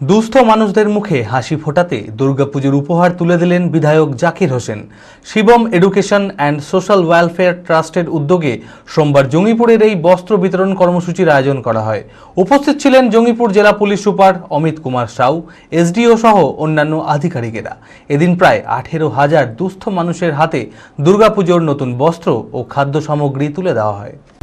দুস্থ মানুষদের মুখে হাসি ফোটাতে দুর্গাপুজোর উপহার তুলে দিলেন বিধায়ক Zakir Hossain. Shivam education and social welfare ট্রাস্টের উদ্যোগে সোমবার জঙ্গিপুরের এই বস্ত্র বিতরণ কর্মসূচির আয়োজন করা হয়। উপস্থিত ছিলেন জঙ্গিপুর জেলা police super Amit Kumar Sau, SDO সহ অন্যান্য আধিকারিকেরা। এদিন প্রায় আঠেরো হাজার দুস্থ মানুষের হাতে দুর্গাপুজোর নতুন বস্ত্র ও খাদ্য সামগ্রী তুলে দেওয়া হয়।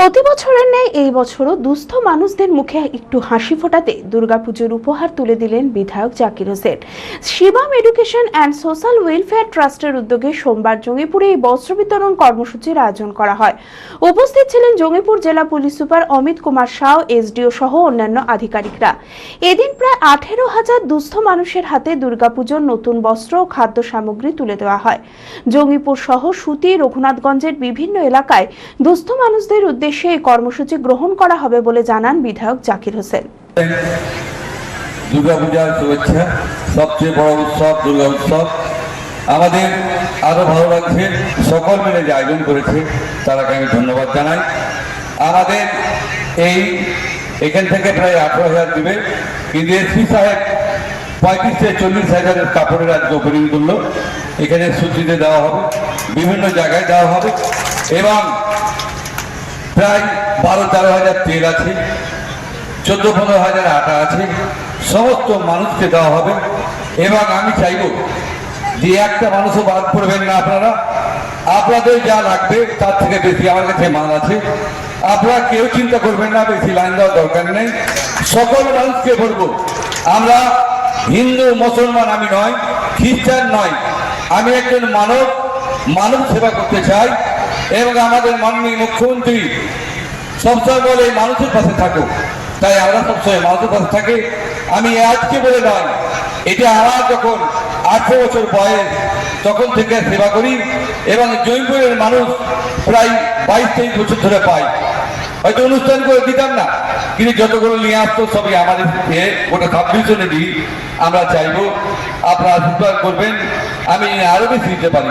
প্রতি বছরের ন্যায় এই বছরও দুস্থ মানুষদের মুখে একটু হাসি ফোটাতে দুর্গাপুজোর উপহার তুলে দিলেন বিধায়ক Zakir Hossain. Shivam education and social welfare ট্রাস্টের উদ্যোগে সোমবার জঙ্গিপুরে এই বস্ত্র বিতরণ কর্মসূচির আয়োজন করা হয়। উপস্থিত ছিলেন জঙ্গিপুর জেলা police super Amit Kumar Sau, SDO সহ অন্যান্য আধিকারিকরা। এদিন প্রায় আঠেরো হাজার দুস্থ মানুষের হাতে দুর্গাপুজোর নতুন বস্ত্র ও খাদ্য সামগ্রী তুলে দেওয়া হয়। জঙ্গিপুর সহ সুতি, রঘুনাথগঞ্জের বিভিন্ন এলাকায় দুস্থ মানুষদের উদ্দেশ্যে এই কর্মসূচি গ্রহণ করা হবে বলে জানান বিধায়ক জাকির হোসেন। দুর্গাপূজার শুভেচ্ছা। সবচেয়ে বড় উৎসব দুর্গা উৎসব। আমাদের আরও ভালো লাগছে। সকল মিলে যে আয়োজন করেছে, তারাকে আমি ধন্যবাদ জানাই। আমাদের এই এখান থেকে প্রায় আঠারো হাজার দিবে। কিন্তু এসপি সাহেব পঁয়ত্রিশ থেকে চল্লিশ হাজারের কাপড়ের আজকে ওপেনিং করল। এখানে সূচিতে দেওয়া হবে। বিভিন্ন জায়গায় দেওয়া হবে। এবং প্রায় বারো, তেরো হাজার তেল আছে, চোদ্দ, পনেরো হাজার আটা আছে, সমস্ত মানুষকে দেওয়া হবে। এবং আমি চাইব যে একটা মানুষও বাদ পড়বেন না আপনারা। আপনাদের যা লাগবে তার থেকে বেশি আমার কাছে মাল আছে। আপনারা কেউ চিন্তা করবেন না, বেশি লাইন দেওয়ার দরকার নেই। সকল মানুষকে বলব, আমরা হিন্দু, মুসলমান আমি নয়, খ্রিস্টান নয়, আমি একজন মানব মানব সেবা করতে চাই। এবং আমাদের মাননীয় মুখ্যমন্ত্রী সবসময় বলে, মানুষের পাশে থাকো। তাই আমরা সবসময় মানুষের পাশে থাকি। আমি আজকে বলে নয়, এটা আমার যখন আঠেরো বছর বয়স, তখন থেকে সেবা করি এবং জৈনপুরের মানুষ প্রায় বাইশ তেইশ বছর ধরে পায়। হয়তো অনুষ্ঠান করে দিতাম না, কিন্তু যতগুলো নিয়ে আসতো, সবই আমাদের গোটা সাবডিভিশনে দিই আমরা চাইব। আপনারা আশীর্বাদ করবেন, আমি আরও বেশি দিতে পারি।